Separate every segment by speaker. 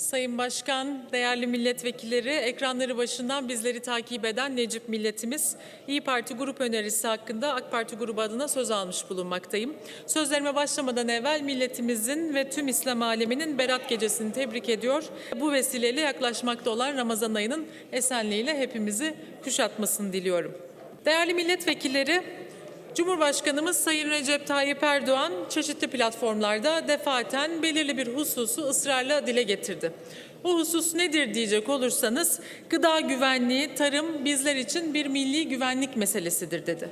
Speaker 1: Sayın Başkan, değerli milletvekilleri, ekranları başından bizleri takip eden Necip milletimiz, İyi Parti grup önerisi hakkında AK Parti grubu adına söz almış bulunmaktayım. Sözlerime başlamadan evvel milletimizin ve tüm İslam aleminin Berat Gecesi'ni tebrik ediyor. Bu vesileyle yaklaşmakta olan Ramazan ayının esenliğiyle hepimizi kuşatmasını diliyorum. Değerli milletvekilleri, Cumhurbaşkanımız Sayın Recep Tayyip Erdoğan çeşitli platformlarda defaten belirli bir hususu ısrarla dile getirdi. O husus nedir diyecek olursanız gıda güvenliği, tarım bizler için bir milli güvenlik meselesidir dedi.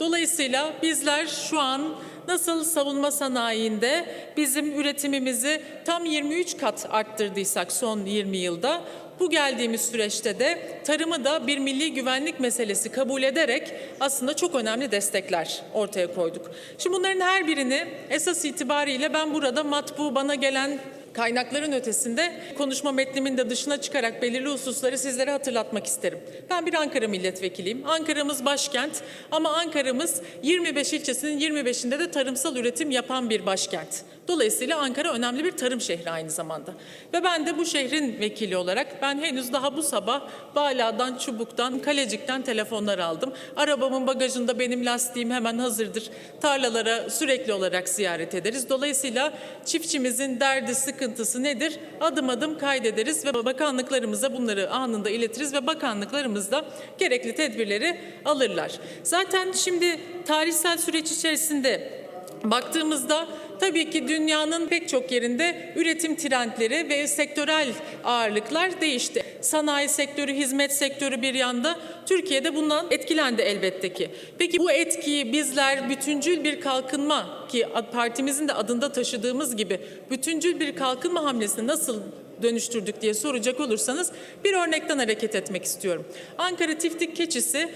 Speaker 1: Dolayısıyla bizler şu an nasıl savunma sanayinde bizim üretimimizi tam 23 kat arttırdıysak son 20 yılda bu geldiğimiz süreçte de tarımı da bir milli güvenlik meselesi kabul ederek aslında çok önemli destekler ortaya koyduk. Şimdi bunların her birini esas itibariyle ben burada matbu bana gelen kaynakların ötesinde konuşma metnimin de dışına çıkarak belirli hususları sizlere hatırlatmak isterim. Ben bir Ankara milletvekiliyim. Ankara'mız başkent ama Ankara'mız 25 ilçesinin 25'inde de tarımsal üretim yapan bir başkent. Dolayısıyla Ankara önemli bir tarım şehri aynı zamanda. Ve ben de bu şehrin vekili olarak ben henüz daha bu sabah Bala'dan, Çubuk'tan, Kalecik'ten telefonlar aldım. Arabamın bagajında benim lastiğim hemen hazırdır. Tarlalara sürekli olarak ziyaret ederiz. Dolayısıyla çiftçimizin derdi, sıkıntısı nedir? Adım adım kaydederiz ve bakanlıklarımıza bunları anında iletiriz ve bakanlıklarımız da gerekli tedbirleri alırlar. Zaten şimdi tarihsel süreç içerisinde Baktığımızda tabii ki dünyanın pek çok yerinde üretim trendleri ve sektörel ağırlıklar değişti. Sanayi sektörü, hizmet sektörü bir yanda Türkiye'de bundan etkilendi elbette ki. Peki bu etkiyi bizler bütüncül bir kalkınma ki partimizin de adında taşıdığımız gibi bütüncül bir kalkınma hamlesini nasıl dönüştürdük diye soracak olursanız bir örnekten hareket etmek istiyorum. Ankara Tiftik Keçisi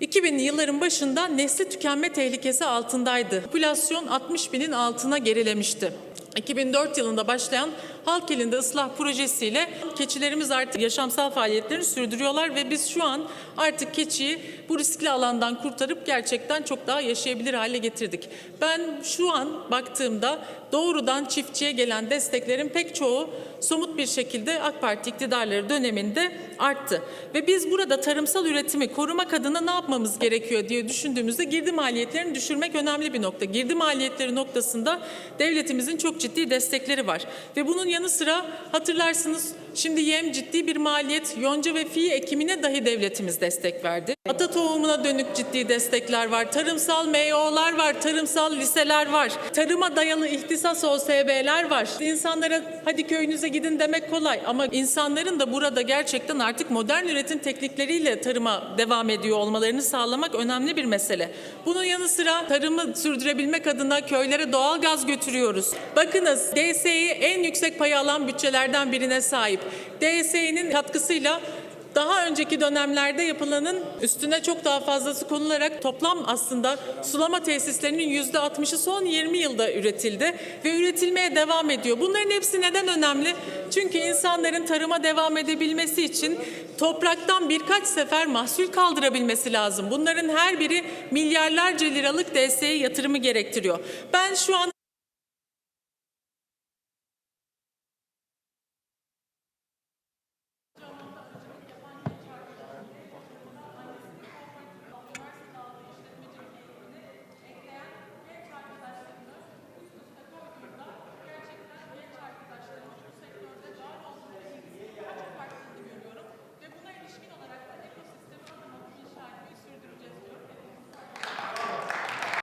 Speaker 1: 2000'li yılların başında nesli tükenme tehlikesi altındaydı. Popülasyon 60 binin altına gerilemişti. 2004 yılında başlayan halk elinde ıslah projesiyle keçilerimiz artık yaşamsal faaliyetlerini sürdürüyorlar ve biz şu an artık keçiyi bu riskli alandan kurtarıp gerçekten çok daha yaşayabilir hale getirdik. Ben şu an baktığımda doğrudan çiftçiye gelen desteklerin pek çoğu somut bir şekilde AK Parti iktidarları döneminde arttı. Ve biz burada tarımsal üretimi korumak adına ne yapmamız gerekiyor diye düşündüğümüzde girdi maliyetlerini düşürmek önemli bir nokta. Girdi maliyetleri noktasında devletimizin çok ciddi destekleri var. Ve bunun yanı sıra hatırlarsınız şimdi yem ciddi bir maliyet. Yonca ve fi ekimine dahi devletimiz destek verdi. Ata tohumuna dönük ciddi destekler var. Tarımsal MYO'lar var, tarımsal liseler var. Tarıma dayalı ihtisas OSB'ler var. İnsanlara hadi köyünüze gidin demek kolay ama insanların da burada gerçekten artık modern üretim teknikleriyle tarıma devam ediyor olmalarını sağlamak önemli bir mesele. Bunun yanı sıra tarımı sürdürebilmek adına köylere doğal gaz götürüyoruz. Bakınız DSİ en yüksek payı alan bütçelerden birine sahip. DSİ'nin katkısıyla daha önceki dönemlerde yapılanın üstüne çok daha fazlası konularak toplam aslında sulama tesislerinin yüzde 60'ı son 20 yılda üretildi ve üretilmeye devam ediyor. Bunların hepsi neden önemli? Çünkü insanların tarıma devam edebilmesi için topraktan birkaç sefer mahsul kaldırabilmesi lazım. Bunların her biri milyarlarca liralık DSE yatırımı gerektiriyor. Ben şu an